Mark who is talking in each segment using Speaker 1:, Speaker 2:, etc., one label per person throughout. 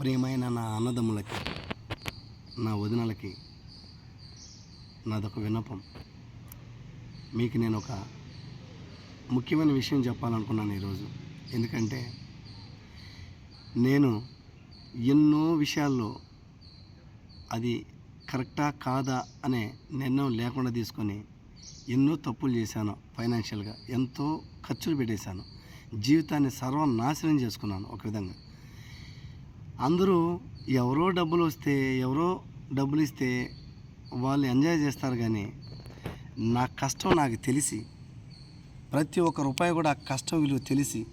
Speaker 1: ప్రియమైన నా అన్నదమ్ములకి నా వదినలకి నాదొక విన్నపం. మీకు నేను ఒక ముఖ్యమైన విషయం చెప్పాలనుకున్నాను ఈరోజు. ఎందుకంటే నేను ఎన్నో విషయాల్లో అది కరెక్టా కాదా అనే నిర్ణయం లేకుండా తీసుకొని ఎన్నో తప్పులు చేశాను ఫైనాన్షియల్గా. ఎంతో ఖర్చులు పెట్టేశాను. జీవితాన్ని సర్వనాశనం చేసుకున్నాను ఒక విధంగా. అందరూ ఎవరో డబ్బులు వస్తే ఎవరో డబ్బులు ఇస్తే వాళ్ళు ఎంజాయ్ చేస్తారు కానీ నా కష్టం నాకు తెలిసి ప్రతి ఒక్క రూపాయి కూడా ఆ కష్టం విలువ తెలిసి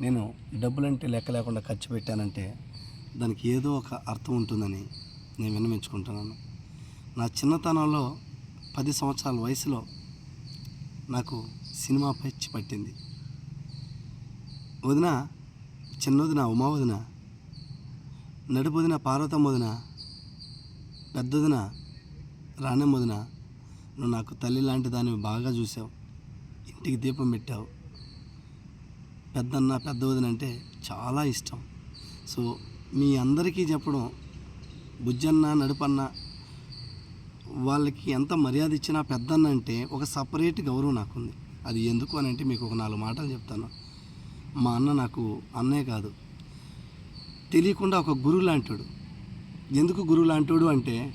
Speaker 1: నేను డబ్బులంటే లెక్క లేకుండా ఖర్చు పెట్టానంటే దానికి ఏదో ఒక అర్థం ఉంటుందని నేను విన్నమించుకుంటున్నాను నా చిన్నతనంలో పది సంవత్సరాల వయసులో నాకు సినిమా పిచ్చి పట్టింది. వదిన చిన్న వదిన ఉమా వదిన నడుపు వదిన వదిన పెద్దదిన రాణమ్మదిన నువ్వు నాకు తల్లి లాంటి దాన్ని బాగా చూసావు ఇంటికి దీపం పెట్టావు. పెద్దన్న పెద్ద వదిన అంటే చాలా ఇష్టం. సో మీ అందరికీ చెప్పడం బుజ్జన్న నడుపన్న వాళ్ళకి ఎంత మర్యాద ఇచ్చినా పెద్దన్న అంటే ఒక సపరేట్ గౌరవం నాకుంది. అది ఎందుకు అని అంటే మీకు ఒక నాలుగు మాటలు చెప్తాను. మా అన్న నాకు అన్నే కాదు. తెలియకుండా ఒక గురువు లాంటివాడు ఎందుకు గురువు లాంటాడు అంటే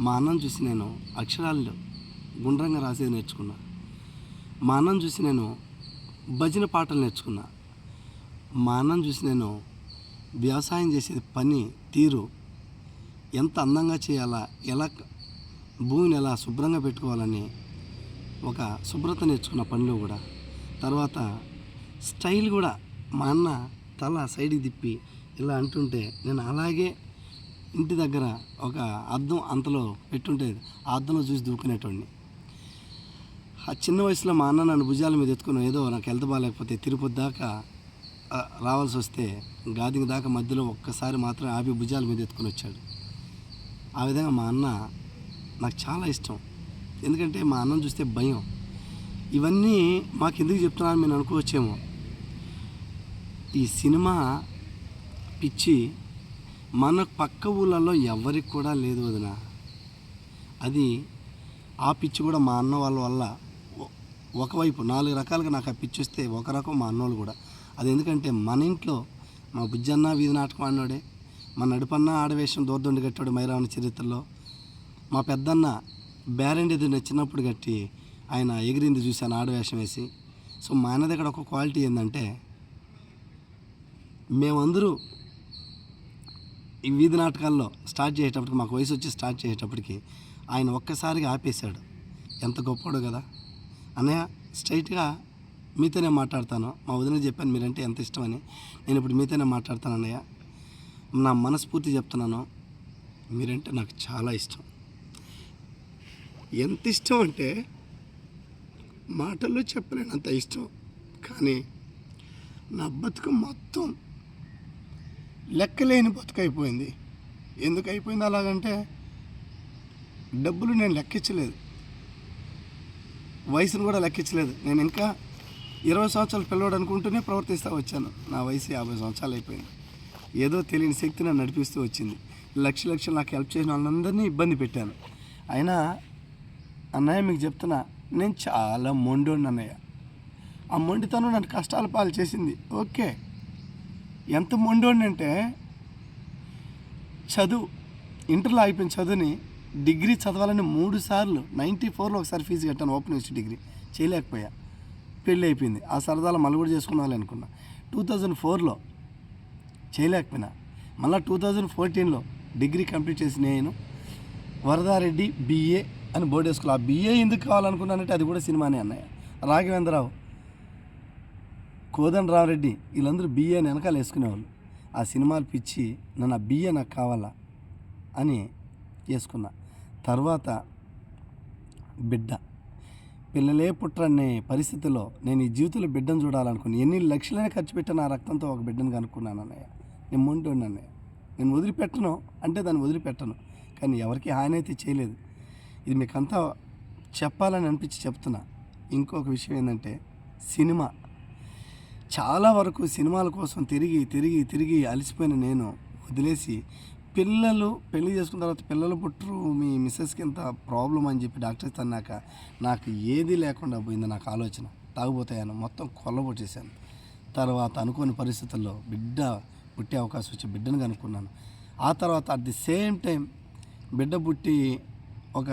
Speaker 1: మా అన్నం చూసి నేను అక్షరాలు గుండ్రంగా రాసేది నేర్చుకున్నా. మా అన్నం చూసి నేను భజన పాటలు నేర్చుకున్నా. మా అన్నం చూసి నేను వ్యవసాయం చేసేది పని తీరు ఎంత అందంగా చేయాలా ఎలా భూమిని ఎలా శుభ్రంగా పెట్టుకోవాలని ఒక శుభ్రత నేర్చుకున్న పనిలో కూడా. తర్వాత స్టైల్ కూడా మా అన్న తల సైడ్కి తిప్పి ఇలా అంటుంటే నేను అలాగే ఇంటి దగ్గర ఒక అద్దం అంతలో పెట్టుంటే ఆ అద్దంలో చూసి దూకునేటోడిని. ఆ చిన్న వయసులో మా అన్న నన్ను భుజాల మీద ఎత్తుకుని ఏదో నాకు హెల్త్ బాగాలేకపోతే తిరుపతి దాకా రావాల్సి వస్తే గాదింగ్ దాకా మధ్యలో ఒక్కసారి మాత్రం ఆపి భుజాల మీద ఎత్తుకుని వచ్చాడు. ఆ విధంగా మా అన్న నాకు చాలా ఇష్టం. ఎందుకంటే మా అన్నం చూస్తే భయం. ఇవన్నీ మాకు ఎందుకు చెప్తున్నాను మేము అనుకోవచ్చేమో. ఈ సినిమా పిచ్చి మన పక్క ఊళ్ళలో ఎవరికి కూడా లేదు వదిన. అది ఆ పిచ్చి కూడా మా అన్న వాళ్ళ వల్ల ఒకవైపు నాలుగు రకాలుగా నాకు ఆ పిచ్చి వస్తే ఒక రకం మా అన్నోళ్ళు కూడా. అది ఎందుకంటే మన ఇంట్లో మా బుజ్జన్న వీధి నాటకం ఆడినోడే మా నడుపన్న ఆడవేషం దూరదొండి కట్టాడు మైరావణ చరిత్రలో. మా పెద్దన్న బ్యారెండ్ ఎదురు చిన్నప్పుడు కట్టి ఆయన ఎగిరింది చూశాను ఆడవేషం వేసి. సో మా అన్న దగ్గర ఒక క్వాలిటీ ఏంటంటే మేమందరూ ఈ వీధి నాటకాల్లో స్టార్ట్ చేసేటప్పటికి మాకు వయసు వచ్చి స్టార్ట్ చేసేటప్పటికి ఆయన ఒక్కసారిగా ఆపేశాడు. ఎంత గొప్పడో కదా. అన్నయ్య స్ట్రైట్గా మీతోనే మాట్లాడతాను. మా వదిన చెప్పాను మీరంటే ఎంత ఇష్టమని. నేను ఇప్పుడు మీతోనే మాట్లాడతాను అన్నయ్య. నా మనస్ఫూర్తి చెప్తున్నాను. మీరంటే నాకు చాలా ఇష్టం. ఎంత ఇష్టం అంటే మాటల్లో చెప్పలేనంత ఇష్టం. కానీ నా బతుకు మొత్తం లెక్కలేని బతుకైపోయింది. ఎందుకు అయిపోయింది అలాగంటే డబ్బులు నేను లెక్కించలేదు. వయసును కూడా లెక్కించలేదు. నేను ఇంకా ఇరవై సంవత్సరాలు పిల్లవాడు అనుకుంటూనే ప్రవర్తిస్తూ వచ్చాను. నా వయసు యాభై సంవత్సరాలు అయిపోయింది. ఏదో తెలియని శక్తి నన్ను నడిపిస్తూ వచ్చింది. లక్ష లక్షలు నాకు హెల్ప్ చేసిన వాళ్ళందరినీ ఇబ్బంది పెట్టాను. అయినా అన్నయ్య మీకు చెప్తున్నా నేను చాలా మొండోడిని అన్నయ్య. ఆ మొండితనం నన్ను కష్టాల పాలు చేసింది. ఓకే. ఎంత మొండోడిని చదువు ఇంటర్లో అయిపోయిన చదువుని డిగ్రీ చదవాలని మూడు సార్లు నైంటీ ఫోర్లో ఒకసారి ఫీజు కట్టాను ఓపెన్ యూనివర్సిటీ డిగ్రీ. చేయలేకపోయా. పెళ్ళి అయిపోయింది. ఆ సరదాలో మళ్ళీ కూడా చేసుకున్నాను అనుకున్నా. టూ థౌజండ్ ఫోర్లో చేయలేకపోయినా. మళ్ళీ టూ థౌజండ్ ఫోర్టీన్లో డిగ్రీ కంప్లీట్ చేసి నేను వరదారెడ్డి బిఏ అని బోర్డు వేసుకోవాలి ఆ బిఏ ఎందుకు కావాలనుకున్నానంటే అది కూడా సినిమానే అన్నయ్య. రాఘవేంద్రరావు కోదండ రామరెడ్డి వీళ్ళందరూ బిఏ వెనకాల వేసుకునేవాళ్ళు. ఆ సినిమాలు పిచ్చి నన్ను ఆ బిఏ నాకు కావాలా? అని వేసుకున్నా. తర్వాత బిడ్డ పిల్లలే పుట్టరనే పరిస్థితిలో నేను ఈ జీవితంలో బిడ్డను చూడాలనుకుని ఎన్ని లక్షలైనా ఖర్చు పెట్టిన ఆ రక్తంతో ఒక బిడ్డను కనుక్కున్నాను అన్నయ్య. నేను మొంటోండి అన్నయ్య. నేను వదిలిపెట్టను అంటే దాన్ని వదిలిపెట్టను. కానీ ఎవరికి హాని అయితే చేయలేదు. ఇది మీకంతా చెప్పాలని అనిపించి చెప్తున్నా. ఇంకొక విషయం ఏంటంటే సినిమా చాలా వరకు సినిమాల కోసం తిరిగి తిరిగి తిరిగి అలసిపోయిన నేను వదిలేసి పిల్లలు పెళ్ళి చేసుకున్న తర్వాత పిల్లలు పుట్టరు మీ మిస్సెస్కి ఇంత ప్రాబ్లం అని చెప్పి డాక్టర్స్ అన్నాక నాకు ఏది లేకుండా పోయింది నాకు ఆలోచన. తాగుపోతాయని మొత్తం కొల్లబొట్టేశాను తర్వాత అనుకోని పరిస్థితుల్లో బిడ్డ పుట్టే అవకాశం వచ్చి బిడ్డను కనుక్కున్నాను. ఆ తర్వాత అట్ ది సేమ్ టైం బిడ్డ పుట్టి ఒక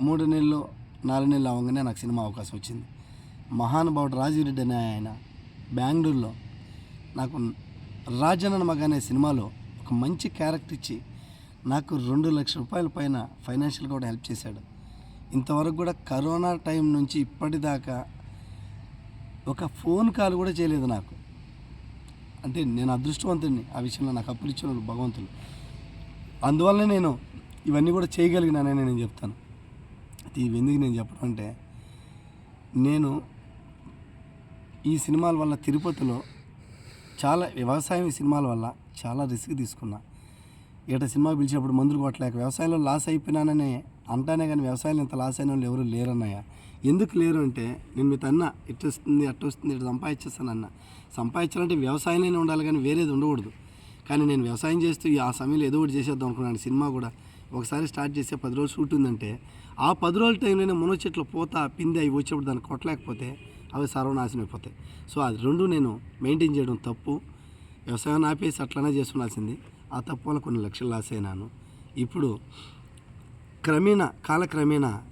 Speaker 1: మూడు నెలలు నాలుగు నెలలు అవ్వగానే నాకు సినిమా అవకాశం వచ్చింది. మహానుభావుడు రాజీరెడ్డి అనే ఆయన బెంగళూరులో నాకు రాజన్న మగ అనే సినిమాలో ఒక మంచి క్యారెక్టర్ ఇచ్చి నాకు రెండు లక్షల రూపాయల పైన ఫైనాన్షియల్గా కూడా హెల్ప్ చేశాడు. ఇంతవరకు కూడా కరోనా టైం నుంచి ఇప్పటిదాకా ఒక ఫోన్ కాల్ కూడా చేయలేదు నాకు. అంటే నేను అదృష్టవంతుడిని ఆ విషయంలో నాకు అప్పులు ఇచ్చిన భగవంతులు. అందువల్ల నేను ఇవన్నీ కూడా చేయగలిగినానని నేను చెప్తాను. అయితే ఇవి ఎందుకు నేను చెప్పడం అంటే నేను ఈ సినిమాల వల్ల తిరుపతిలో చాలా వ్యవసాయం ఈ సినిమాల వల్ల చాలా రిస్క్ తీసుకున్నా. ఈట సినిమా పిలిచినప్పుడు మందులు కొట్టలేక వ్యవసాయంలో లాస్ అయిపోయినానని అంటానే కానీ వ్యవసాయంలో ఇంత లాస్ అయిన వాళ్ళు ఎవరు లేరన్నయ్య. ఎందుకు లేరు అంటే నేను మీతో అన్న ఇట్ట వస్తుంది అట్ట వస్తుంది ఇటు సంపాదించేస్తాను అన్న సంపాదించాలంటే వ్యవసాయంలోనే ఉండాలి కానీ వేరేది ఉండకూడదు. కానీ నేను వ్యవసాయం చేస్తూ ఆ సమయంలో ఏదో ఒకటి చేసేద్దాం అనుకున్నాను. సినిమా కూడా ఒకసారి స్టార్ట్ చేసే పది రోజులు షూట్ ఉందంటే ఆ పది రోజుల టైంలోనే మునో చెట్లు పోతా పిండి అవి వచ్చేప్పుడు దాన్ని కొట్టలేకపోతే అవి సర్వనాశనం అయిపోతాయి. సో అది రెండు నేను మెయింటైన్ చేయడం తప్పు. వ్యవసాయం ఆపేసి అట్లనే చేస్తుండాల్సింది ఆ తప్పు వల్ల కొన్ని లక్షలు లాస్ అయినాను. ఇప్పుడు క్రమేణా కాలక్రమేణా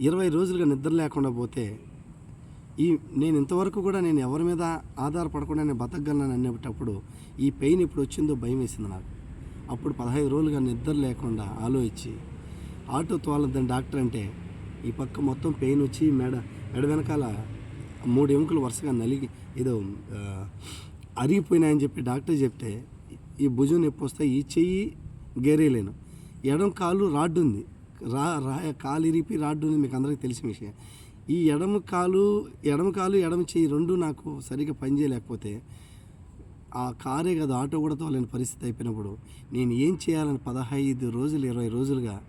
Speaker 1: ఇరవై రోజులుగా నిద్ర లేకుండా పోతే ఈ నేను ఇంతవరకు కూడా నేను ఎవరి మీద ఆధారపడకుండా నేను బతకగలను అనేటప్పుడు ఈ పెయిన్ ఇప్పుడు వచ్చిందో భయం వేసింది నాకు. అప్పుడు పదహైదు రోజులుగా నిద్ర లేకుండా ఆలోచించి ఆటో తోలద్దని డాక్టర్ అంటే ఈ పక్క మొత్తం పెయిన్ వచ్చి మెడ మెడ వెనకాల మూడు ఎముకలు వరుసగా నలిగి ఏదో అరిగిపోయినాయని చెప్పి డాక్టర్ చెప్తే ఈ భుజం నొప్పి వస్తే ఈ చెయ్యి గేరేయలేను ఎడం కాలు రాడ్డు ఉంది. రా రా కాలు ఇరిపి రాడ్డు ఉంది మీకు అందరికీ తెలిసిన విషయం. ఈ ఎడమ కాలు ఎడమ కాలు ఎడమ చెయ్యి రెండు నాకు సరిగ్గా పనిచేయలేకపోతే ఆ కారే కదా ఆటో కూడా తోలేని పరిస్థితి అయిపోయినప్పుడు నేను ఏం చేయాలని పదహైదు రోజులు ఇరవై రోజులుగా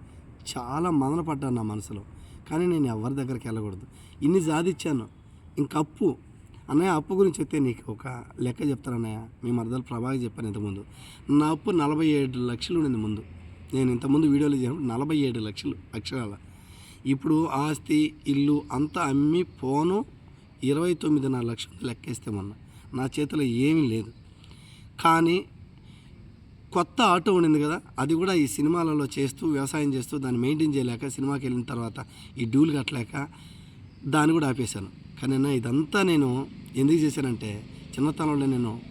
Speaker 1: చాలా మదన పడ్డాను నా మనసులో. కానీ నేను ఎవరి దగ్గరికి వెళ్ళకూడదు. ఇన్ని సాధించాను. ఇంక అప్పు. అన్నయ్య అప్పు గురించి చెప్తే నీకు ఒక లెక్క చెప్తాను అన్నయ్య. మీ మరదలు ప్రభాకి చెప్పాను ఇంతకుముందు నా అప్పు నలభై ఏడు లక్షలు ఉండింది ముందు. నేను ఇంతకుముందు వీడియోలో చేసినప్పుడు నలభై ఏడు లక్షలు అక్షరాల. ఇప్పుడు ఆస్తి ఇల్లు అంతా అమ్మి పోను ఇరవై తొమ్మిదిన్నర లక్షలు లెక్కేస్తే మొన్న. నా చేతిలో ఏమీ లేదు. కానీ కొత్త ఆటో ఉండింది కదా అది కూడా ఈ సినిమాలలో చేస్తూ వ్యవసాయం చేస్తూ దాన్ని మెయింటైన్ చేయలేక సినిమాకి వెళ్ళిన తర్వాత ఈ డ్యూలు కట్టలేక దాన్ని కూడా ఆపేశాను. కానీ అన్న ఇదంతా నేను ఎందుకు చేశానంటే చిన్నతనంలో నేను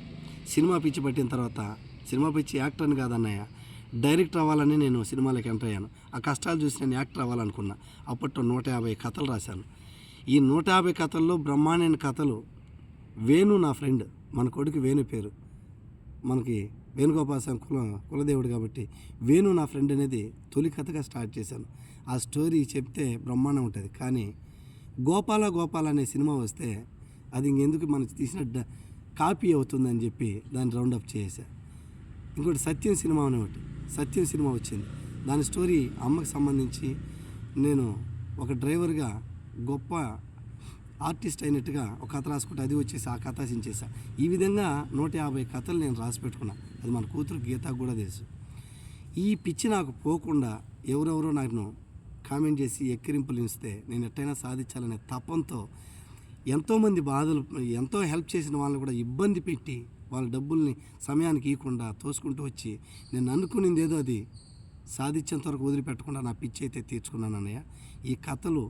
Speaker 1: సినిమా పిచ్చి పట్టిన తర్వాత సినిమా పిచ్చి యాక్టర్ని కాదన్నయ్య డైరెక్టర్ అవ్వాలని నేను సినిమాలకు ఎంటర్ అయ్యాను. ఆ కష్టాలు చూసి నేను యాక్టర్ అవ్వాలనుకున్నా. అప్పట్లో నూట యాభై కథలు రాశాను. ఈ నూట యాభై కథల్లో బ్రహ్మాండమైన కథలు వేణు నా ఫ్రెండ్ మన కొడుకు వేణు పేరు. మనకి వేణుగోపాల స్వామి కుల కులదేవుడు కాబట్టి వేణు నా ఫ్రెండ్ అనేది తొలి కథగా స్టార్ట్ చేశాను. ఆ స్టోరీ చెప్తే బ్రహ్మాండం ఉంటుంది. కానీ గోపాల గోపాల అనే సినిమా వస్తే అది ఇంకెందుకు మనకు తీసిన కాపీ అవుతుందని చెప్పి దాన్ని రౌండప్ చేసా ఇంకోటి సత్యం సినిమా అని ఒకటి. సత్యం సినిమా వచ్చింది. దాని స్టోరీ అమ్మకు సంబంధించి నేను ఒక డ్రైవర్గా గొప్ప ఆర్టిస్ట్ అయినట్టుగా ఒక కథ రాసుకుంటే అది వచ్చేసి ఆ కథ సించేసా ఈ విధంగా నూట యాభై కథలు నేను రాసి పెట్టుకున్నా. అది మన కూతురు గీతకు కూడా తెలుసు. ఈ పిచ్చి నాకు పోకుండా ఎవరెవరో నాకు కామెంట్ చేసి ఎక్కిరింపులు ఇస్తే నేను ఎట్టయినా సాధించాలనే తపంతో ఎంతోమంది బాధలు ఎంతో హెల్ప్ చేసిన వాళ్ళని కూడా ఇబ్బంది పెట్టి వాళ్ళ డబ్బుల్ని సమయానికి ఇవ్వకుండా తోసుకుంటూ వచ్చి నేను అనుకునేది ఏదో అది సాధించేంత వరకు వదిలిపెట్టకుండా నా పిచ్చి అయితే తీర్చుకున్నాను అన్నయ్య. ఈ కథలు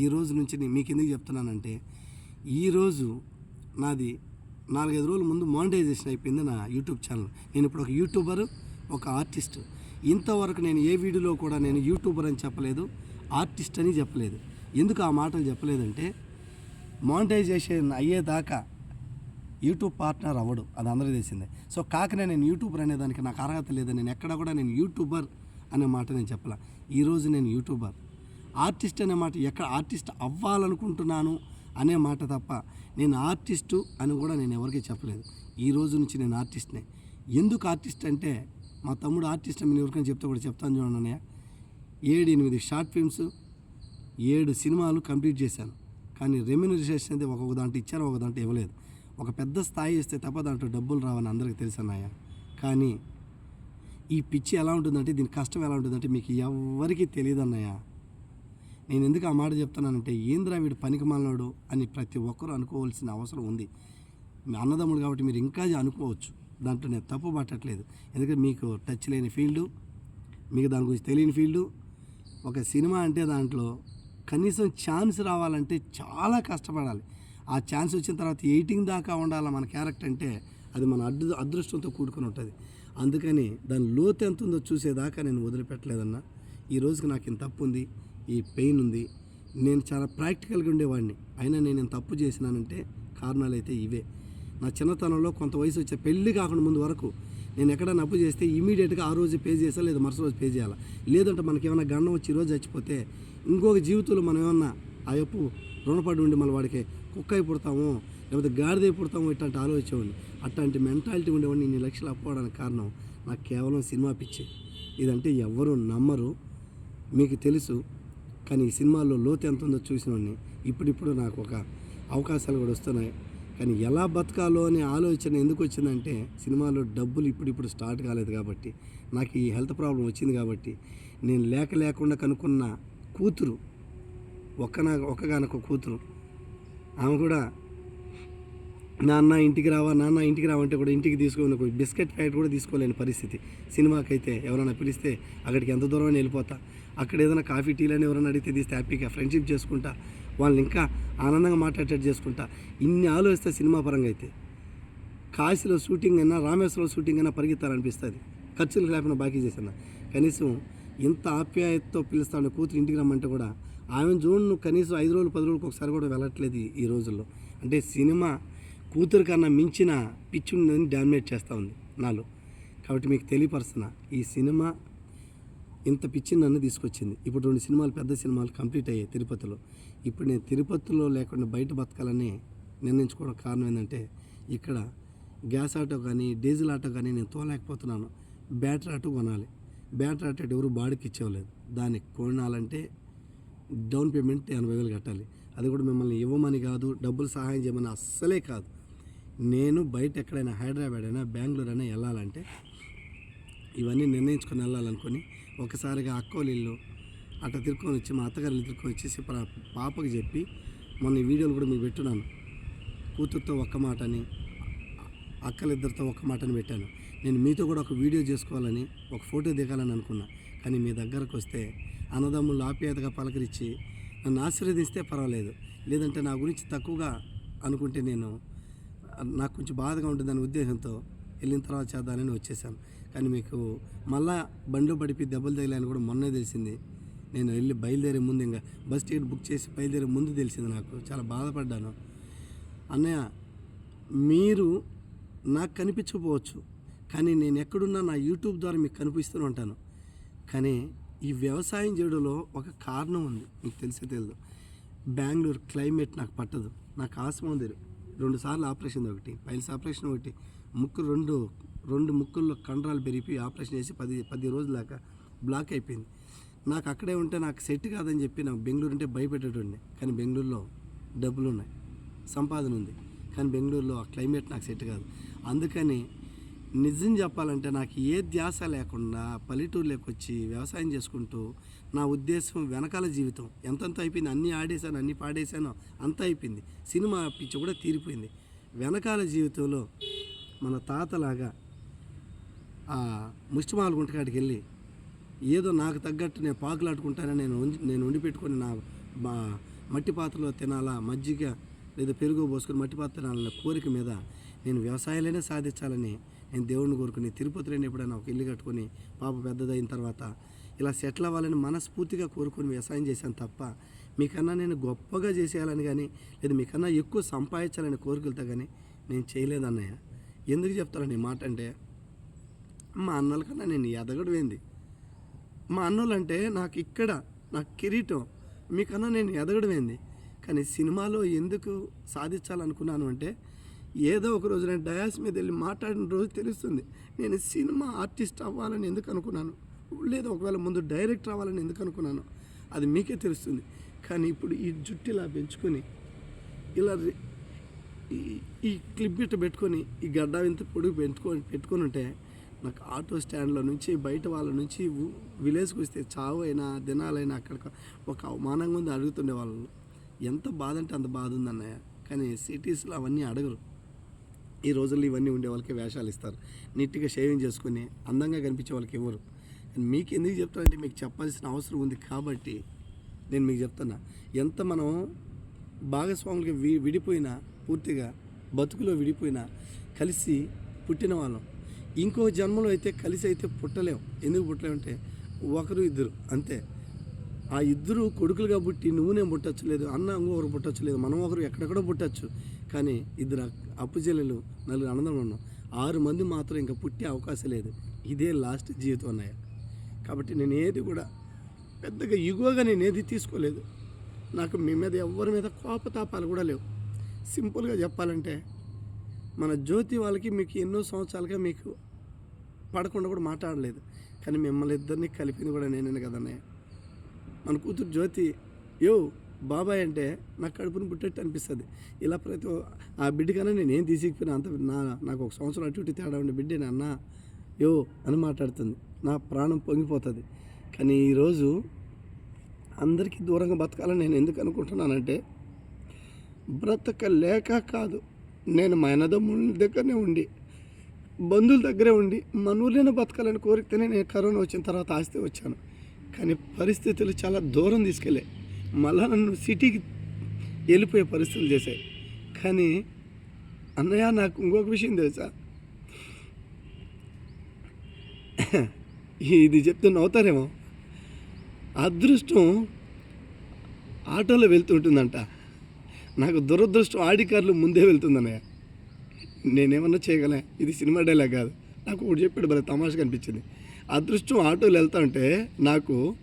Speaker 1: ఈ రోజు నుంచి నేను మీకు ఎందుకు చెప్తున్నానంటే ఈరోజు నాది నాలుగైదు రోజుల ముందు మానిటైజేషన్ అయిపోయింది నా యూట్యూబ్ ఛానల్. నేను ఇప్పుడు ఒక యూట్యూబర్ ఒక ఆర్టిస్ట్. ఇంతవరకు నేను ఏ వీడియోలో కూడా నేను యూట్యూబర్ అని చెప్పలేదు ఆర్టిస్ట్ అని చెప్పలేదు. ఎందుకు ఆ మాటలు చెప్పలేదంటే మానిటైజేషన్ అయ్యేదాకా యూట్యూబ్ పార్ట్నర్ అవ్వడు అది అందరికీ తెలిసిందే. సో కాకనే నేను యూట్యూబర్ అనే దానికి నాకు అర్హత లేదు నేను ఎక్కడ కూడా నేను యూట్యూబర్ అనే మాట నేను చెప్పలా. ఈరోజు నేను యూట్యూబర్. ఆర్టిస్ట్ అనే మాట ఎక్కడ ఆర్టిస్ట్ అవ్వాలనుకుంటున్నాను అనే మాట తప్ప నేను ఆర్టిస్టు అని కూడా నేను ఎవరికీ చెప్పలేదు. ఈ రోజు నుంచి నేను ఆర్టిస్ట్నే. ఎందుకు ఆర్టిస్ట్ అంటే మా తమ్ముడు ఆర్టిస్ట్ అని ఎవరికైనా చెప్తే కూడా చెప్తాను చూడండి అన్నయ్య. ఏడు ఎనిమిది షార్ట్ ఫిల్మ్స్ ఏడు సినిమాలు కంప్లీట్ చేశాను. కానీ రెమ్యూనరేషన్ అయితే ఒక్కొక్క దాంట్లో ఇచ్చారు ఒక దాంట్లో ఇవ్వలేదు. ఒక పెద్ద స్థాయి ఇస్తే తప్ప దాంట్లో డబ్బులు రావని అందరికీ తెలుసు అన్నయ్య. కానీ ఈ పిచ్చి ఎలా ఉంటుందంటే దీని కష్టం ఎలా ఉంటుందంటే మీకు ఎవ్వరికీ తెలియదు అన్నయ్య. నేను ఎందుకు ఆ మాట చెప్తున్నానంటే ఏంద్రా వీడు పనికి మాలినాడు అని ప్రతి ఒక్కరూ అనుకోవాల్సిన అవసరం ఉంది. మీ అన్నదమ్ముడు కాబట్టి మీరు ఇంకా అనుకోవచ్చు. దాంట్లో నేను తప్పు పట్టట్లేదు ఎందుకంటే మీకు టచ్ లేని ఫీల్డు మీకు దాని గురించి తెలియని ఫీల్డు ఒక సినిమా అంటే దాంట్లో కనీసం ఛాన్స్ రావాలంటే చాలా కష్టపడాలి. ఆ ఛాన్స్ వచ్చిన తర్వాత ఎయిటింగ్ దాకా ఉండాలి మన క్యారెక్టర్ అంటే అది మన అడ్డు అదృష్టంతో కూడుకుని ఉంటుంది. అందుకని దాని లోతు ఎంత ఉందో చూసేదాకా నేను వదిలిపెట్టలేదన్నా. ఈ రోజుకి నాకు ఇంత తప్పు ఉంది ఈ పెయిన్ ఉంది. నేను చాలా ప్రాక్టికల్గా ఉండేవాడిని. అయినా నేను తప్పు చేసినానంటే కారణాలు అయితే ఇవే. నా చిన్నతనంలో కొంత వయసు వచ్చే పెళ్ళి కాకుండా ముందు వరకు నేను ఎక్కడైనా అప్పు చేస్తే ఇమీడియట్గా ఆ రోజు పే చేసా లేదా మరుసటి రోజు పే చేయాలా? లేదంటే మనకి ఏమైనా గండం వచ్చి ఈరోజు రోజు చచ్చిపోతే ఇంకొక జీవితంలో మనం ఏమన్నా ఆ అప్పు రుణపడి ఉండి మళ్ళీ వాడికి కుక్క అయి పుడతాము లేకపోతే గాడిద అయిపోతాము ఇట్లాంటి ఆలోచించేవాడిని అట్లాంటి మెంటాలిటీ ఉండేవాడిని ఇన్ని లక్షలు అప్పవడానికి కారణం నాకు కేవలం సినిమా పిచ్చి. ఇదంటే ఎవరు నమ్మరు. మీకు తెలుసు. కానీ ఈ సినిమాల్లో లోతు ఎంత ఉందో చూసినవాడిని ఇప్పుడిప్పుడు నాకు ఒక అవకాశాలు కూడా వస్తున్నాయి. కానీ ఎలా బతకాలో అనే ఆలోచన ఎందుకు వచ్చిందంటే సినిమాలో డబ్బులు ఇప్పుడిప్పుడు స్టార్ట్ కాలేదు కాబట్టి నాకు ఈ హెల్త్ ప్రాబ్లం వచ్చింది కాబట్టి నేను లేక లేకుండా కనుక్కున్న కూతురు ఒక్కనా ఒక్కగానొక్క కూతురు ఆమె కూడా నాన్న ఇంటికి రావా నాన్న ఇంటికి రావంటే కూడా ఇంటికి తీసుకొని ఒక బిస్కెట్ ప్యాకెట్ కూడా తీసుకోలేని పరిస్థితి. సినిమాకైతే ఎవరైనా పిలిస్తే అక్కడికి ఎంత దూరం వెళ్ళిపోతా. అక్కడ ఏదైనా కాఫీ టీలని ఎవరైనా అడిగితే తీస్తే హ్యాపీగా ఫ్రెండ్షిప్ చేసుకుంటా. వాళ్ళని ఇంకా ఆనందంగా మాట్లాడేటట్టు చేసుకుంటా. ఇన్ని ఆలోచిస్తే సినిమా పరంగా అయితే. కాశీలో షూటింగ్ అయినా రామేశ్వరం షూటింగ్ అయినా పరిగెత్తాలనిపిస్తుంది. ఖర్చులు లేకుండా బాకీ చేసిన? కనీసం ఇంత ఆప్యాయతతో పిలుస్తాను కూతురు ఇంటికి రమ్మంటే కూడా ఆమెను చూడు కనీసం ఐదు రోజులు పది రోజులకు ఒకసారి కూడా వెళ్ళట్లేదు ఈ- ఈ రోజుల్లో. అంటే సినిమా కూతురు కన్నా మించిన పిచ్చుని డామినేట్ చేస్తూ ఉంది నాలో. కాబట్టి మీకు తెలియపరుస్తున్నా ఈ సినిమా ఇంత పిచ్చి నన్ను తీసుకొచ్చింది. ఇప్పుడు రెండు సినిమాలు పెద్ద సినిమాలు కంప్లీట్ అయ్యాయి తిరుపతిలో. ఇప్పుడు నేను తిరుపతిలో లేకుండా బయట బతకాలని నిర్ణయించుకోవడం కారణం ఏంటంటే ఇక్కడ గ్యాస్ ఆటో కానీ డీజిల్ ఆటో కానీ నేను తోలేకపోతున్నాను. బ్యాటరీ ఆటో కొనాలి. బ్యాటరీ ఆటో ఎవరు బాడికి ఇచ్చేవలేదు. దానికి కొనాలంటే డౌన్ పేమెంట్ ఎనభై వేలు కట్టాలి. అది కూడా మిమ్మల్ని ఇవ్వమని కాదు డబ్బులు సహాయం చేయమని అస్సలే కాదు. నేను బయట ఎక్కడైనా హైదరాబాద్ అయినా బెంగళూరు అయినా వెళ్ళాలంటే ఇవన్నీ నిర్ణయించుకొని వెళ్ళాలనుకొని ఒకసారిగా అక్కోలు ఇల్లు అట్లా తిరుక్కొని వచ్చి మా అత్తగారిని తిరుక్కొని వచ్చేసి పా- పాపకి చెప్పి మొన్న ఈ వీడియోలు కూడా మీకు పెట్టున్నాను. కూతురుతో ఒక్క మాట అని అక్కలిద్దరితో ఒక్క మాటని పెట్టాను. నేను మీతో కూడా ఒక వీడియో చేసుకోవాలని ఒక ఫోటో దిగాలని అనుకున్నా. కానీ మీ దగ్గరకు వస్తే అన్నదమ్ముళ్ళు ఆప్యాయతగా పలకరించి నన్ను ఆశీర్వదిస్తే పర్వాలేదు. లేదంటే నా గురించి తక్కువగా అనుకుంటే నేను నాకు కొంచెం బాధగా ఉంటుందనే ఉద్దేశంతో వెళ్ళిన తర్వాత చేద్దానని వచ్చేసాను. కానీ మీకు మళ్ళా బండ్లు పడిపి దెబ్బలు తగిలాయని కూడా మొన్నే తెలిసింది. నేను వెళ్ళి బయలుదేరే ముందు ఇంకా బస్ టికెట్ బుక్ చేసి బయలుదేరే ముందు తెలిసింది నాకు. చాలా బాధపడ్డాను. అన్నయ్య మీరు నాకు కనిపించకపోవచ్చు కానీ నేను ఎక్కడున్నా నా యూట్యూబ్ ద్వారా మీకు కనిపిస్తూనే ఉంటాను. కానీ ఈ వ్యవసాయం చేయడంలో ఒక కారణం ఉంది. మీకు తెలిసే తెలియదు. బెంగళూరు క్లైమేట్ నాకు పట్టదు. నాకు ఆస్మా ఉంది. రెండు సార్లు ఆపరేషన్ ఒకటి పైల్స్ ఆపరేషన్ ఒకటి ముక్కు రెండు రెండు ముక్కుల్లో కండరాలు పెరిగి ఆపరేషన్ చేసి పది పది రోజుల దాకా బ్లాక్ అయిపోయింది. నాకు అక్కడే ఉంటే నాకు సెట్ కాదని చెప్పి నాకు బెంగళూరు అంటే భయపెట్టేటండి కానీ బెంగళూరులో డబ్బులు ఉన్నాయి. సంపాదన ఉంది. కానీ బెంగళూరులో ఆ క్లైమేట్ నాకు సెట్ కాదు. అందుకని నిజం చెప్పాలంటే నాకు ఏ ధ్యాస లేకుండా పల్లెటూరులోకి వచ్చి వ్యవసాయం చేసుకుంటూ నా ఉద్దేశం వెనకాల జీవితం. ఎంతంత అయిపోయింది? అన్నీ ఆడేశాను అన్నీ పాడేశాను అంత అయిపోయింది. సినిమా పిచ్చి కూడా తీరిపోయింది. వెనకాల జీవితంలో మన తాతలాగా ఆ ముష్టిమాల గుంటకాడికి వెళ్ళి ఏదో నాకు తగ్గట్టు నేను పాకులాడుకుంటానని నేను నేను వండి పెట్టుకొని నా మా మట్టి పాత్రలో తినాలా మజ్జిగ లేదా పెరుగు పోసుకొని మట్టి పాత్ర తినాలన్న కోరిక మీద నేను వ్యవసాయాలనే సాధించాలని నేను దేవుడిని కోరుకుని తిరుపతిలోనే ఎప్పుడైనా ఒక ఇల్లు కట్టుకొని పాప పెద్దదైన తర్వాత ఇలా సెటిల్ అవ్వాలని మనస్ఫూర్తిగా కోరుకొని వ్యవసాయం చేశాను తప్ప మీకన్నా నేను గొప్పగా చేసేయాలని కానీ లేదా మీకన్నా ఎక్కువ సంపాదించాలని కోరికలతో కానీ నేను చేయలేదన్నయ్య. ఎందుకు చెప్తారని మాట అంటే మా అన్నల కన్నా నేను ఎదగడం ఏంది మా అన్నోళ్ళంటే నాకు ఇక్కడ నా కిరీటం. మీకన్నా నేను ఎదగడమేంది? కానీ సినిమాలో ఎందుకు సాధించాలనుకున్నాను అంటే ఏదో ఒక రోజు నేను డయాస్ మీద వెళ్ళి మాట్లాడిన రోజు తెలుస్తుంది. నేను సినిమా ఆర్టిస్ట్ అవ్వాలని ఎందుకు అనుకున్నాను? లేదా ఒకవేళ ముందు డైరెక్టర్ అవ్వాలని ఎందుకు అనుకున్నాను? అది మీకే తెలుస్తుంది. కానీ ఇప్పుడు ఈ జుట్టు ఇలా పెంచుకొని ఇలా ఈ ఈ క్లిప్ ఇట్ట పెట్టుకొని ఈ గడ్డ ఇంత పొడుగు పెట్టుకొని పెట్టుకొని ఉంటే నాకు ఆటో స్టాండ్లో నుంచి బయట వాళ్ళ నుంచి విలేజ్కి వస్తే చావు అయినా దినాలైనా అక్కడ ఒక అవమానంగా ఉంది అడుగుతుండే వాళ్ళు. ఎంత బాధ అంటే అంత బాధ ఉంది అన్నయ్య కానీ సిటీస్లో అవన్నీ అడగరు. ఈ రోజుల్లో ఇవన్నీ ఉండే వాళ్ళకి వేషాలు ఇస్తారు. నీట్గా షేవింగ్ చేసుకుని అందంగా కనిపించే వాళ్ళకి ఇవ్వరు. మీకు ఎందుకు చెప్తానంటే మీకు చెప్పాల్సిన అవసరం ఉంది కాబట్టి నేను మీకు చెప్తున్నా. ఎంత మనం భాగస్వాములకి వి విడిపోయినా పూర్తిగా బతుకులో విడిపోయినా కలిసి పుట్టిన వాళ్ళం. ఇంకో జన్మలో అయితే కలిసి అయితే పుట్టలేం. ఎందుకు పుట్టలేమంటే ఒకరు ఇద్దరు అంతే. ఆ ఇద్దరు కొడుకులుగా పుట్టి నువ్వు నేను పుట్టచ్చు లేదు అన్న ఇంకొకరు పుట్టచ్చు లేదు మనం ఒకరు ఎక్కడెక్కడో పుట్టచ్చు. కానీ ఇద్దరు అప్పు చెల్లెలు నలుగురు అన్నదమ్ములు ఉన్నాం. ఆరు మంది మాత్రం ఇంకా పుట్టే అవకాశం లేదు. ఇదే లాస్ట్ జీవితం అన్నాయ కాబట్టి నేను ఏది కూడా పెద్దగా ఇగోగా నేను ఏది తీసుకోలేదు. నాకు మీ మీద ఎవరి మీద కోపతాపాలు కూడా లేవు. సింపుల్గా చెప్పాలంటే మన జ్యోతి వాళ్ళకి మీకు ఎన్నో సంవత్సరాలుగా మీకు పడకుండా కూడా మాట్లాడలేదు. కానీ మిమ్మల్ని ఇద్దరిని కలిపింది కూడా నేనే కదన్నయ్య. మన కూతురు జ్యోతి యో బాబాయ్ అంటే నాకు కడుపుని పుట్టేట్టు అనిపిస్తుంది. ఇలా ప్రతి ఆ బిడ్డకన్నా నేను ఏం తీసుకుపోయినా అంత నా నాకు ఒక సంవత్సరం అటు ఇటు తేడా ఉండే బిడ్డే అన్న? యో అని మాట్లాడుతుంది. నా ప్రాణం పొంగిపోతుంది. కానీ ఈరోజు అందరికీ దూరంగా బతకాలని నేను ఎందుకు అనుకుంటున్నానంటే బ్రతకలేక కాదు. నేను మా అన్నదమ్ముల దగ్గరనే ఉండి బంధువుల దగ్గరే ఉండి మన ఊర్లోనే బతకాలని కోరికతోనే నేను కరోనా వచ్చిన తర్వాత ఆస్తే వచ్చాను. కానీ పరిస్థితులు చాలా దూరం తీసుకెళ్ళాయి మళ్ళా నన్ను సిటీకి వెళ్ళిపోయే పరిస్థితులు చేశాయి. కానీ అన్నయ్య నాకు ఇంకొక విషయం తెలుసా? ఇది చెప్తే నవ్వుతారేమో అదృష్టం ఆటోలో వెళ్తుంటుందంట. నాకు దురదృష్టం ఆడి కార్లు ముందే వెళ్తుందన్నయ్య. నేనేమన్నా చేయగలే ఇది సినిమా డైలాగ్ కాదు. నాకు ఒకటి చెప్పాడు భలే తమాషగా అనిపించింది. అదృష్టం ఆటోలు వెళ్తా ఉంటే నాకు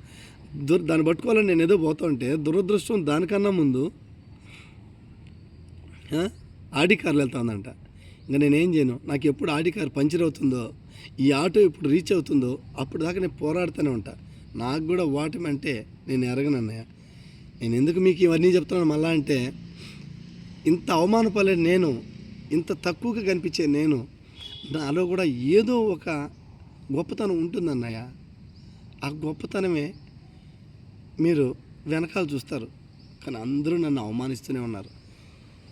Speaker 1: దుర్ దాన్ని పట్టుకోవాలని నేను ఏదో పోతా ఉంటే దురదృష్టం దానికన్నా ముందు ఆడి కార్లు వెళ్తా ఉందంట. ఇంకా నేనేం చేయను? నాకు ఎప్పుడు ఆడి కార్ పంచర్ అవుతుందో ఈ ఆటో ఎప్పుడు రీచ్ అవుతుందో అప్పుడు దాకా నేను పోరాడుతూనే ఉంటా. నాకు కూడా వాటమంటే అంటే నేను ఎరగనన్నయ్య. నేను ఎందుకు మీకు ఇవన్నీ చెప్తున్నాను మళ్ళా అంటే ఇంత అవమానపడే నేను ఇంత తక్కువగా కనిపించే నేను నాలో కూడా ఏదో ఒక గొప్పతనం ఉంటుందన్నయ్య. ఆ గొప్పతనమే మీరు వెనకాల చూస్తారు. కానీ అందరూ నన్ను అవమానిస్తూనే ఉన్నారు.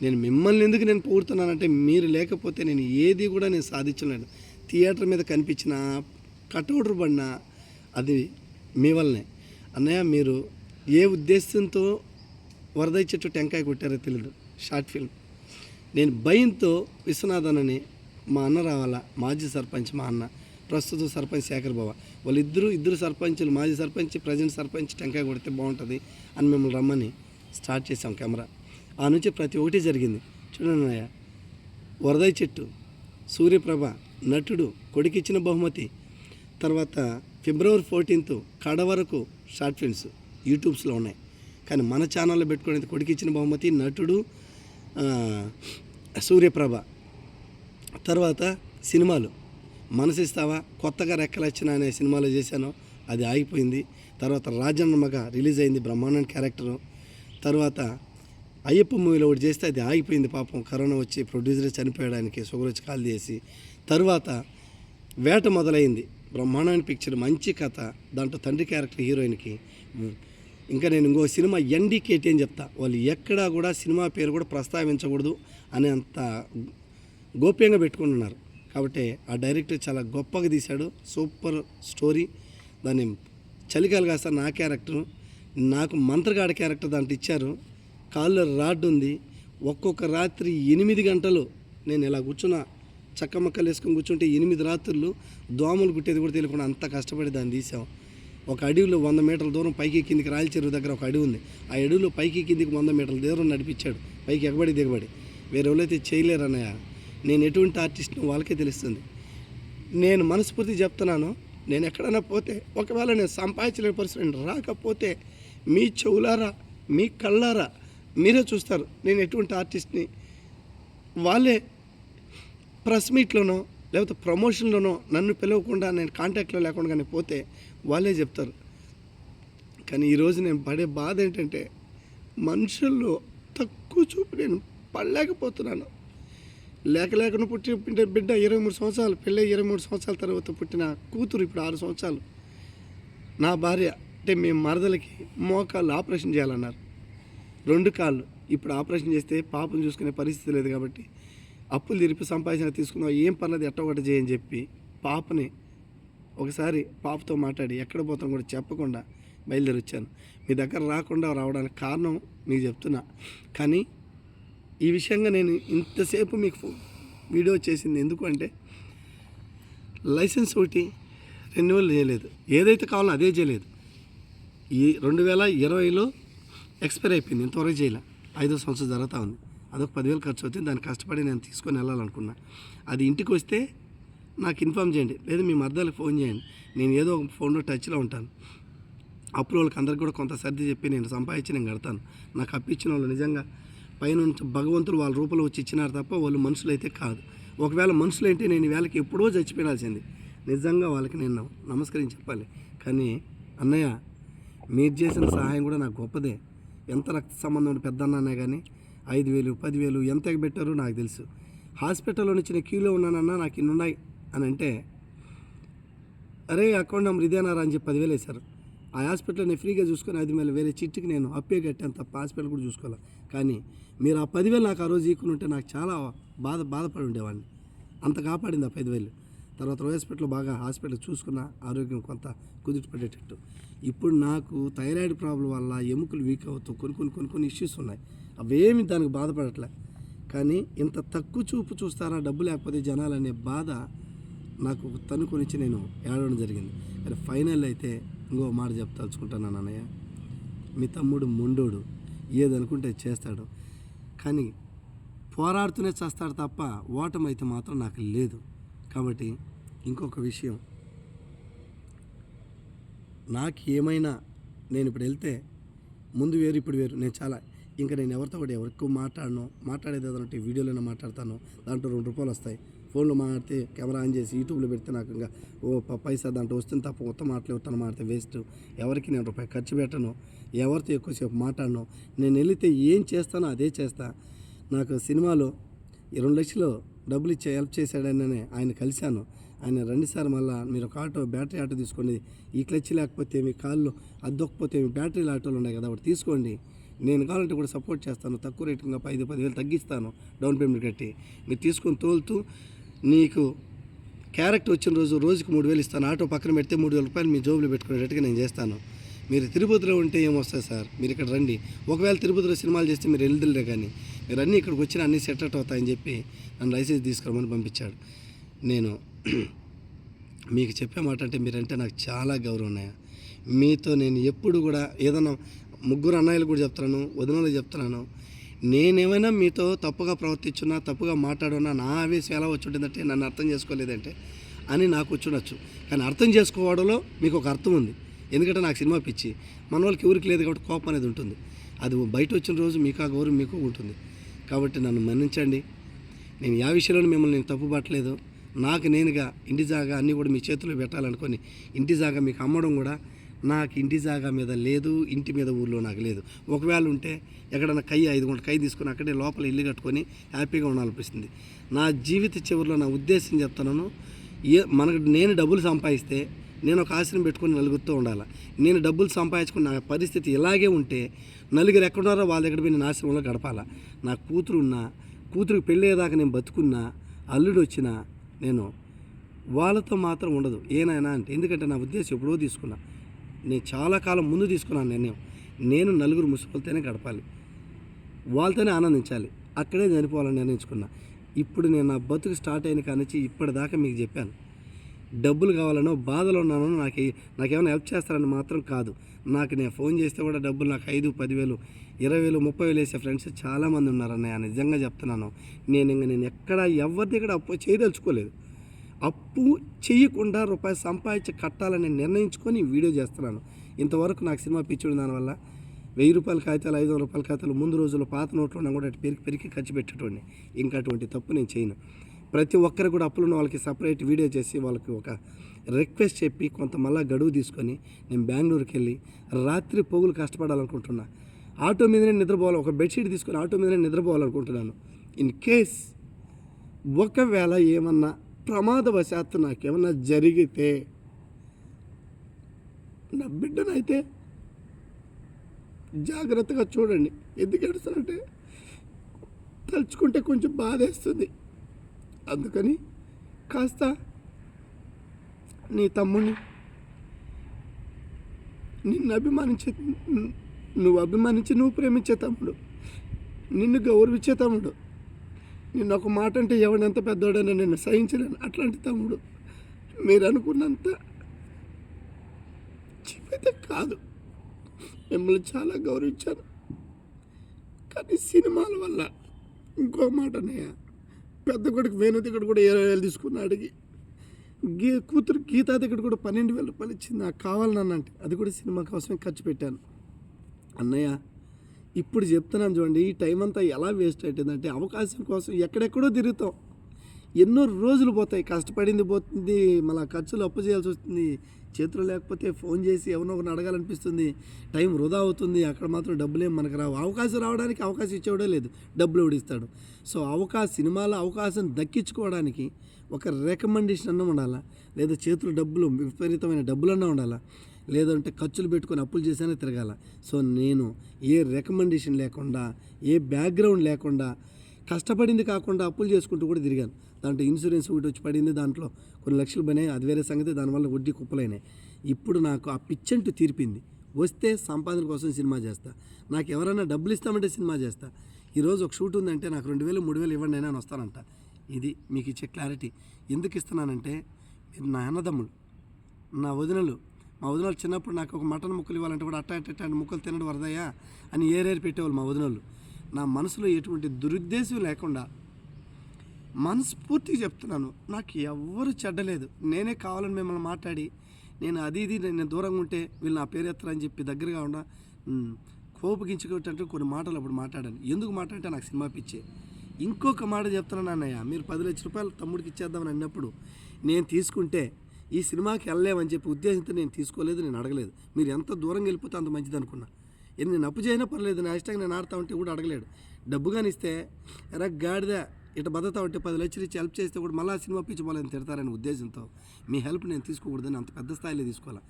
Speaker 1: నేను మిమ్మల్ని ఎందుకు నేను పొగుడుతున్నానంటే మీరు లేకపోతే నేను ఏది కూడా నేను సాధించలేను థియేటర్ మీద కనిపించిన కటౌటర్ పడినా అది మీ వల్లనే. అన్నయ్య మీరు ఏ ఉద్దేశంతో వరద చెట్టు టెంకాయ కొట్టారో తెలియదు షార్ట్ ఫిల్మ్. నేను భయంతో విశ్వనాథన్ అని మా అన్న రావాలా? మాజీ సర్పంచ్ మా అన్న. ప్రస్తుత సర్పంచ్ శేఖర్ బాబా వాళ్ళిద్దరూ ఇద్దరు సర్పంచులు మాజీ సర్పంచ్ ప్రజెంట్ సర్పంచ్ టెంకాయ కొడితే బాగుంటుంది అని మిమ్మల్ని రమ్మని స్టార్ట్ చేసాం కెమెరా. ఆ నుంచి ప్రతి ఒక్కటి జరిగింది. చూడండి అన్నయ్య. వరదయ్య చెట్టు సూర్యప్రభ నటుడు కొడుకిచ్చిన బహుమతి తర్వాత ఫిబ్రవరి ఫోర్టీన్త్ కడ వరకు షార్ట్ ఫిల్మ్స్ యూట్యూబ్స్లో ఉన్నాయి. కానీ మన ఛానల్లో పెట్టుకునేది కొడుకిచ్చిన బహుమతి నటుడు సూర్యప్రభ. తర్వాత సినిమాలు. మనసిస్తావా? కొత్తగా రెక్కలచ్చిన అనే సినిమాలో చేశాను. అది ఆగిపోయింది. తర్వాత రాజన్న మగ రిలీజ్ అయింది బ్రహ్మాండం క్యారెక్టరు. తర్వాత అయ్యప్ప మూవీలో ఒకటి చేస్తే అది ఆగిపోయింది పాపం. కరోనా వచ్చి ప్రొడ్యూసర్ చనిపోయడానికి షుగర్ వచ్చి కాల్ చేసి. తర్వాత వేట మొదలైంది. బ్రహ్మాండమైన పిక్చర్ మంచి కథ. దాంట్లో తండ్రి క్యారెక్టర్ హీరోయిన్కి. ఇంకా నేను ఇంకో సినిమా ఎన్డీకేటీ అని చెప్తా. వాళ్ళు ఎక్కడా కూడా సినిమా పేరు కూడా ప్రస్తావించకూడదు అనే అంత గోప్యంగా పెట్టుకుంటున్నారు. కాబట్టి ఆ డైరెక్టర్ చాలా గొప్పగా తీశాడు. Super story. దాన్ని చలికాలు కాస్త నా క్యారెక్టర్ నాకు మంత్రగాడ క్యారెక్టర్ దాంట్లో ఇచ్చారు. కాళ్ళు రాడ్ ఉంది. ఒక్కొక్క రాత్రి ఎనిమిది గంటలు నేను ఇలా కూర్చున్నా. చక్క మక్కలు వేసుకొని కూర్చుంటే ఎనిమిది రాత్రులు దోమలు కుట్టేది కూడా తెలియకుండా అంత కష్టపడి దాన్ని తీసాం ఒక అడవిలో వంద మీటర్ల దూరం పైకి కిందికి రాయల చెరువు దగ్గర ఒక అడవి ఉంది. ఆ అడవిలో పైకి కిందికి వంద మీటర్ల దూరం నడిపించాడు. పైకి ఎగబడి దిగబడి. వేరే వాళ్ళైతే చేయలేరు అన్నయ్య. నేను ఎటువంటి ఆర్టిస్ట్ను వాళ్ళకే తెలుస్తుంది. నేను మనస్ఫూర్తి చెప్తున్నాను. నేను ఎక్కడైనా పోతే ఒకవేళ నేను సంపాదించలేని పరిస్థితి రాకపోతే మీ చెవులారా మీ కళ్ళారా మీరే చూస్తారు. నేను ఎటువంటి ఆర్టిస్ట్ని వాళ్ళే ప్రెస్ మీట్లోనో లేకపోతే ప్రమోషన్లోనో నన్ను పిలవకుండా నేను కాంటాక్ట్లో లేకుండా కానీ పోతే వాళ్ళే చెప్తారు. కానీ ఈరోజు నేను పడే బాధ ఏంటంటే మనుషుల్లో తక్కువ చూపు నేను పడలేకపోతున్నాను. లేక లేకుండా పుట్టిన బిడ్డ బిడ్డ ఇరవై మూడు సంవత్సరాలు పెళ్ళి ఇరవై మూడు సంవత్సరాల తర్వాత పుట్టిన కూతురు ఇప్పుడు ఆరు సంవత్సరాలు. నా భార్య అంటే మేము మరదలకి మోకాళ్ళు ఆపరేషన్ చేయాలన్నారు. రెండు కాళ్ళు. ఇప్పుడు ఆపరేషన్ చేస్తే పాపను చూసుకునే పరిస్థితి లేదు కాబట్టి అప్పులు తిరిపి సంపాదించిన తీసుకుందాం ఏం పర్లేదు ఎట్ట ఒకటి చేయని చెప్పి పాపని ఒకసారి పాపతో మాట్లాడి ఎక్కడ పోతాం కూడా చెప్పకుండా బయలుదేరి వచ్చాను మీ దగ్గర రాకుండా రావడానికి కారణం మీకు చెప్తున్నా. కానీ ఈ విషయంగా నేను ఇంతసేపు మీకు ఫో- వీడియో చేసింది ఎందుకు అంటే లైసెన్స్ ఒకటి రెన్యువల్ చేయలేదు. ఏదైతే కావాలో అదే చేయలేదు. ఈ రెండు వేల ఇరవైలో ఎక్స్పైర్ అయిపోయింది. ఇంతవరకు చేయలే. ఐదో సంవత్సరం జరుగుతూ ఉంది. అదొక పదివేలు ఖర్చు అవుతుంది. దాన్ని కష్టపడి నేను తీసుకొని వెళ్ళాలనుకున్నా. అది ఇంటికి వస్తే నాకు ఇన్ఫామ్ చేయండి. లేదా మీ మర్దాలకు ఫోన్ చేయండి. నేను ఏదో ఒక ఫోన్లో టచ్లో ఉంటాను. అప్పుడు వాళ్ళకి అందరికి కూడా కొంత సర్ది చెప్పి నేను సంపాదించి నేను కడతాను. నాకు అప్పించిన వాళ్ళు నిజంగా పైనుంచి భగవంతుడు వాళ్ళ రూపంలో వచ్చి ఇచ్చినారు తప్ప వాళ్ళు మనుషులు అయితే కాదు. ఒకవేళ మనుషులు అంటే నేను వేళకి ఎప్పుడో చచ్చిపోయాల్సింది నిజంగా వాళ్ళకి నేను నమస్కరించి చెప్పాలి. కానీ అన్నయ్య మీరు చేసిన సహాయం కూడా నాకు గొప్పదే. ఎంత రక్త సంబంధం ఉంటే పెద్ద అన్నానే కానీ ఐదు వేలు పదివేలు ఎంత పెట్టారో నాకు తెలుసు. హాస్పిటల్లో నుంచి నేను క్యూలో ఉన్నానన్నా నాకు ఇన్నున్నాయి అని అంటే అరే అకౌంట్ నెంబర్ ఇదేనారా అని చెప్పి పదివేలు వేశారు. ఆ హాస్పిటల్ నేను ఫ్రీగా చూసుకొని అది మళ్ళీ వేరే చిట్టుకి నేను అప్పే కట్టాను తప్ప హాస్పిటల్ కూడా చూసుకోవాలి. కానీ మీరు ఆ పదివేలు నాకు ఆ రోజు ఈకుని ఉంటే నాకు చాలా బాధ బాధపడి ఉండేవాడిని. అంత కాపాడింది ఆ పదివేలు. తర్వాత హాస్పిటల్ బాగా హాస్పిటల్ చూసుకున్న ఆరోగ్యం కొంత కుదుట పడేటట్టు ఇప్పుడు నాకు థైరాయిడ్ ప్రాబ్లం వల్ల ఎముకలు వీక్ అవుతూ కొన్ని కొన్ని కొన్ని కొన్ని ఇష్యూస్ ఉన్నాయి. అవేమి దానికి బాధపడట్లే. కానీ ఇంత తక్కువ చూపు చూస్తారా డబ్బు లేకపోతే జనాలనే బాధ నాకు తనుకొనిచ్చి నేను ఏడవడం జరిగింది. కానీ ఫైనల్ అయితే ఇంకో మాట చెప్తాల్చుకుంటాను అన్నయ్య మీ తమ్ముడు మొండోడు. ఏదనుకుంటే చేస్తాడు. కానీ పోరాడుతూనే చేస్తాడు తప్ప ఓటమి అయితే మాత్రం నాకు లేదు. కాబట్టి ఇంకొక విషయం. నాకు ఏమైనా నేను ఇప్పుడు వెళ్తే ముందు వేరు ఇప్పుడు వేరు. నేను చాలా ఇంకా నేను ఎవరితో కూడా ఎవరికి మాట్లాడను. మాట్లాడేది ఏదంటే వీడియోలోనే మాట్లాడతాను. దాంట్లో రెండు రూపాయలు వస్తాయి. ఫోన్లో మాట్లాడితే కెమెరా ఆన్ చేసి యూట్యూబ్లో పెడితే నాకు ఇంకా ఓ పైసా దాంట్లో వస్తుంది తప్ప మొత్తం మాట్లాడుతాను మాట్లాడితే వేస్ట్ ఎవరికి నేను రూపాయి ఖర్చు పెట్టను ఎవరితో ఎక్కువసేపు మాట్లాడను. నేను వెళితే ఏం చేస్తానో అదే చేస్తా. నాకు సినిమాలో ఈ రెండు లక్షలు డబ్బులు ఇచ్చే హెల్ప్ చేశాడని ఆయన కలిశాను. ఆయన రండి సార్ మళ్ళా మీరు ఒక ఆటో బ్యాటరీ ఆటో తీసుకోండి. ఈ క్లచ్ లేకపోతే మీ కాళ్ళు అద్దొక్కపోతే మీ బ్యాటరీలు ఆటోలు ఉన్నాయి కదా ఒకటి తీసుకోండి. నేను కావాలంటే కూడా సపోర్ట్ చేస్తాను. తక్కువ రేటుగా ఐదు పదివేలు తగ్గిస్తాను. డౌన్ పేమెంట్ కట్టి. మీరు తీసుకొని తోలుతూ నీకు క్యారెక్టర్ వచ్చిన రోజు రోజుకి మూడు వేలు ఇస్తాను. ఆటో పక్కన పెడితే మూడు వేల రూపాయలు మీ జోబులు పెట్టుకునేటట్టుగా నేను చేస్తాను. మీరు తిరుపతిలో ఉంటే ఏమొస్తుంది సార్? మీరు ఇక్కడ రండి. ఒకవేళ తిరుపతిలో సినిమాలు చేస్తే మీరు వెళ్తులే కానీ మీరు అన్నీ ఇక్కడికి వచ్చిన అన్నీ సెటట్ అవుతాయని చెప్పి నన్ను లైసెన్స్ తీసుకురమ్మని పంపించాడు. నేను మీకు చెప్పే మాట అంటే మీరంటే నాకు చాలా గౌరవం ఉన్నాయా మీతో నేను ఎప్పుడు కూడా ఏదైనా ముగ్గురు అన్నయ్యలు కూడా చెప్తున్నాను వదినలు చెప్తున్నాను. నేనేమైనా మీతో తప్పుగా ప్రవర్తించున్నా తప్పుగా మాట్లాడున్నా నా ఆవేశం ఎలా వచ్చి ఉంటుందంటే నన్ను అర్థం చేసుకోలేదంటే అని నాకు వచ్చుండొచ్చు. కానీ అర్థం చేసుకోవడంలో మీకు ఒక అర్థం ఉంది. ఎందుకంటే నాకు సినిమా పిచ్చి. మన వాళ్ళకి ఎవరికి లేదు కాబట్టి కోపం అనేది ఉంటుంది. అది బయట వచ్చిన రోజు మీకు ఆ గౌరవం మీకు ఉంటుంది. కాబట్టి నన్ను మన్నించండి. నేను యా విషయంలో మిమ్మల్ని నేను తప్పు పట్టలేదు నాకు నేనుగా ఇంటి జాగా అన్నీ కూడా మీ చేతిలో పెట్టాలనుకొని ఇంటి జాగా మీకు అమ్మడం కూడా నాకు ఇంటి జాగా మీద లేదు ఇంటి మీద ఊర్లో నాకు లేదు. ఒకవేళ ఉంటే ఎక్కడన్నా కై ఐదు గుంటల కై తీసుకొని అక్కడే లోపల ఇల్లు కట్టుకొని హ్యాపీగా ఉండాలనిపిస్తుంది. నా జీవిత చివరిలో నా ఉద్దేశం చెప్తున్నాను ఏ మనకు నేను డబ్బులు సంపాదిస్తే నేను ఒక ఆశ్రమం పెట్టుకొని నలుగురితో ఉండాలి? నేను డబ్బులు సంపాదించుకుని నా పరిస్థితి ఇలాగే ఉంటే నలుగురు ఎక్కడున్నారో వాళ్ళ దగ్గర పోయి నేను ఆశ్రమంలో గడపాల? నా కూతురు ఉన్నా కూతురికి పెళ్ళేదాకా నేను బతుకున్నా అల్లుడు వచ్చినా నేను వాళ్ళతో మాత్రం ఉండదు. ఏనాయనా అంటే ఎందుకంటే నా ఉద్దేశం ఎప్పుడో తీసుకున్నా. నేను చాలా కాలం ముందు తీసుకున్నాను నిర్ణయం. నేను నలుగురు ముసుగులతోనే గడపాలి. వాళ్ళతోనే ఆనందించాలి. అక్కడే చనిపోవాలని నిర్ణయించుకున్నా. ఇప్పుడు నేను నా బతుకు స్టార్ట్ అయిన కానించి ఇప్పటిదాకా మీకు చెప్పాను. డబ్బులు కావాలనో బాధలో ఉన్నానో నాకు నాకేమైనా హెల్ప్ చేస్తారని మాత్రం కాదు. నాకు నేను ఫోన్ చేస్తే కూడా డబ్బులు నాకు ఐదు పదివేలు ఇరవై వేలు ముప్పై వేలు వేసే ఫ్రెండ్స్ చాలామంది ఉన్నారన్నయ్య. నిజంగా చెప్తున్నాను. నేను ఇంక నేను ఎక్కడ ఎవరి దగ్గర అప్పు చేయదలుచుకోలేదు. అప్పు చేయకుండా రూపాయి సంపాదించి కట్టాలని నిర్ణయించుకొని వీడియో చేస్తున్నాను. ఇంతవరకు నాకు సినిమా పిచ్చుడు దానివల్ల వెయ్యి రూపాయల కాగితాలు ఐదు వందల రూపాయల కాగితాలు ముందు రోజుల్లో పాత నోట్లో కూడా అటు పెరిగి పెరిగి ఖర్చు పెట్టేటోడిని. ఇంకా అటువంటి తప్పు నేను చేయను. ప్రతి ఒక్కరు కూడా అప్పులున్న వాళ్ళకి సపరేట్ వీడియో చేసి వాళ్ళకి ఒక రిక్వెస్ట్ చెప్పి కొంత మళ్ళా గడువు తీసుకొని నేను బెంగళూరుకి వెళ్ళి రాత్రి పోగులు కష్టపడాలనుకుంటున్నా. ఆటో మీదనే నిద్రపోవాలి ఒక బెడ్షీట్ తీసుకొని ఆటో మీదనే నిద్రపోవాలనుకుంటున్నాను. ఇన్ కేస్ ఒకవేళ ఏమన్నా ప్రమాదవశాత్తు నాకేమన్నా జరిగితే నా బిడ్డనైతే జాగ్రత్తగా చూడండి. ఎందుకు ఏడుస్తానంటే తలుచుకుంటే కొంచెం బాధేస్తుంది. అందుకని కాస్త నీ తమ్ముడిని నిన్ను అభిమానించే నువ్వు అభిమానించి నువ్వు ప్రేమించే తమ్ముడు. నిన్ను గౌరవించే తమ్ముడు. నిన్న ఒక మాట అంటే ఎవడంత పెద్దోడని నిన్ను సహించలేను. అట్లాంటి తమ్ముడు మీరు అనుకున్నంత చెప్పైతే కాదు. మిమ్మల్ని చాలా గౌరవించాను. కానీ సినిమాల వల్ల ఇంకో మాట అన్నయ్య. పెద్ద కొడుకు వేణు దగ్గర కూడా ఇరవై వేలు తీసుకున్నా అడిగి. గీ కూతురు గీతా దగ్గర కూడా పన్నెండు వేల రూపాయలు ఇచ్చింది. నాకు కావాలన్నా అంటే అది కూడా సినిమా కోసమే ఖర్చు పెట్టాను. అన్నయ్య ఇప్పుడు చెప్తున్నాను చూడండి ఈ టైం అంతా ఎలా వేస్ట్ అవుతుందంటే అవకాశం కోసం ఎక్కడెక్కడో తిరుగుతాం. ఎన్నో రోజులు పోతాయి కష్టపడింది పోతుంది మళ్ళీ ఖర్చులు అప్పు చేయాల్సి వస్తుంది చేతులు లేకపోతే ఫోన్ చేసి ఎవరినో ఒకరిని అడగాలనిపిస్తుంది టైం వృధా అవుతుంది అక్కడ మాత్రం డబ్బులేం మనకు రావు. అవకాశం రావడానికి అవకాశం ఇచ్చేవాడే లేదు డబ్బులు ఎవడిస్తాడు సో అవకాశం సినిమాలో అవకాశం దక్కించుకోవడానికి ఒక రికమెండేషన్ అన్న ఉండాలా? లేదా చేతులు డబ్బులు విపరీతమైన డబ్బులన్నా ఉండాలా? లేదంటే ఖర్చులు పెట్టుకొని అప్పులు చేసానే తిరగాల. సో నేను ఏ రికమెండేషన్ లేకుండా ఏ బ్యాక్గ్రౌండ్ లేకుండా కష్టపడింది కాకుండా అప్పులు చేసుకుంటూ కూడా తిరిగాను. దాంట్లో ఇన్సూరెన్స్ ఒకటి వచ్చి పడింది దాంట్లో కొన్ని లక్షలు పోయినాయి అది వేరే సంగతి దానివల్ల వడ్డీ కుప్పలైనాయి. ఇప్పుడు నాకు ఆ పిచ్చంటూ తీర్పింది వస్తే సంపాదన కోసం సినిమా చేస్తా. నాకు ఎవరైనా డబ్బులు ఇస్తామంటే సినిమా చేస్తా. ఈరోజు ఒక షూట్ ఉందంటే నాకు రెండు వేలు మూడు వేలు ఇవ్వండి అయినా నేను వస్తానంట. ఇది మీకు ఇచ్చే క్లారిటీ ఎందుకు ఇస్తున్నానంటే మీరు నా అన్నదమ్ములు నా వదినలు మా వదినోళ్ళు చిన్నప్పుడు నాకు ఒక మటన్ ముక్కలు ఇవ్వాలంటే కూడా అట్ట అట్ట అట్ట ముక్కలు తినడం వరదయ్యా అని ఏరేరు పెట్టేవాళ్ళు మా వదినోళ్ళు. నా మనసులో ఎటువంటి దురుద్దేశం లేకుండా మనస్ఫూర్తిగా చెప్తున్నాను నాకు ఎవ్వరు చెడ్డలేదు. నేనే కావాలని మిమ్మల్ని మాట్లాడి నేను అది ఇది నేను దూరంగా ఉంటే వీళ్ళు నా పేరు ఎత్తరని చెప్పి దగ్గరగా ఉండ ఉమ్, కోపగించుకుంటే కొన్ని మాటలు అప్పుడు మాట్లాడాను. ఎందుకు మాట్లాడితే నాకు సినిమా పిచ్చే. ఇంకొక మాట చెప్తున్నాను అన్నయ్య మీరు పది లక్షల రూపాయలు తమ్ముడికి ఇచ్చేద్దామని అన్నప్పుడు నేను తీసుకుంటే ఈ సినిమాకి వెళ్ళలేమని చెప్పి ఉద్దేశంతో నేను తీసుకోలేదు నేను అడగలేదు. మీరు ఎంత దూరంగా వెళ్ళిపోతే అంత మంచిది అనుకున్నా. నేను అప్పు చేయనా పర్లేదు నా ఇష్టంగా నేను ఆడతా ఉంటే కూడా అడగలేడు. డబ్బు కానీ ఇస్తే ఎరా గాడిద ఇట బతుకుతా ఉంటే పది లక్షలు ఇచ్చి హెల్ప్ చేస్తే కూడా మళ్ళీ సినిమా పిచ్చిపోలేని తిడతారనే ఉద్దేశంతో మీ హెల్ప్ నేను తీసుకోకూడదని అంత పెద్ద స్థాయిలో తీసుకోవాలి?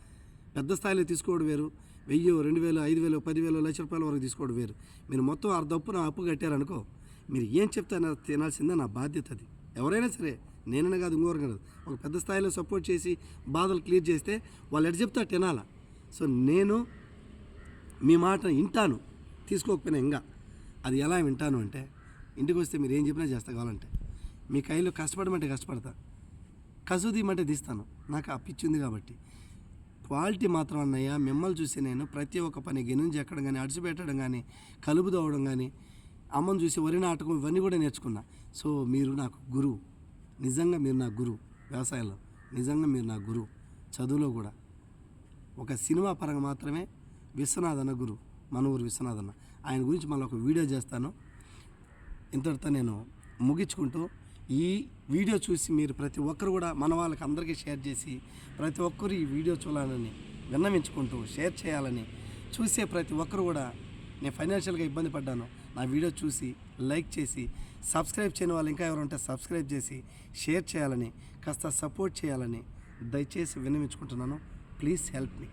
Speaker 1: పెద్ద స్థాయిలో తీసుకోవడం వేరు. వెయ్యి రెండు వేలు ఐదు వేలు పదివేలు లక్ష రూపాయల వరకు తీసుకోవడం వేరు. మీరు మొత్తం అర్ధప్పు నా అప్పు కట్టారనుకో మీరు ఏం చెప్తే తినాల్సిందే నా బాధ్యత అది. ఎవరైనా సరే నేననే కాదు ఇంకోరు కాదు. ఒక పెద్ద స్థాయిలో సపోర్ట్ చేసి బాధలు క్లియర్ చేస్తే వాళ్ళు ఎటు చెప్తే తినాల సో నేను మీ మాట వింటాను. తీసుకోకపోయినా ఇంకా. అది ఎలా వింటాను అంటే ఇంటికి వస్తే మీరు ఏం చెప్పినా చేస్తా కావాలంటే. మీ కైలో కష్టపడమంటే కష్టపడతా. కసు తీయమంటే తీస్తాను. నాకు ఆ పిచ్చి ఉంది కాబట్టి. క్వాలిటీ మాత్రం అన్నయ్య మిమ్మల్ని చూసి నేను ప్రతి ఒక్క పని గినుంచి ఎక్కడం కానీ అడిచిపెట్టడం కానీ కలుపు తవ్వడం కానీ అమ్మని చూసి వరి నాటకం ఇవన్నీ కూడా నేర్చుకున్నా. సో మీరు నాకు గురువు. నిజంగా మీరు నా గురువు వ్యవసాయంలో. నిజంగా మీరు నా గురువు. చదువులో కూడా. ఒక సినిమా పరంగా మాత్రమే విశ్వనాథ్ అన్న గురు మన ఊరు విశ్వనాథ్ అన్న. ఆయన గురించి మళ్ళీ ఒక వీడియో చేస్తాను. ఇంతటితో నేను ముగించుకుంటూ ఈ వీడియో చూసి మీరు ప్రతి ఒక్కరు కూడా మన వాళ్ళకి అందరికీ షేర్ చేసి ప్రతి ఒక్కరు ఈ వీడియో చూడాలని విన్నవించుకుంటూ షేర్ చేయాలని చూసే ప్రతి ఒక్కరు కూడా నేను ఫైనాన్షియల్గా ఇబ్బంది పడ్డాను. నా వీడియో చూసి లైక్ చేసి సబ్స్క్రైబ్ చేయని వాళ్ళు ఇంకా ఎవరుంటే సబ్స్క్రైబ్ చేసి షేర్ చేయాలని కాస్త సపోర్ట్ చేయాలని దయచేసి విన్నవించుకుంటున్నాను. Please help me.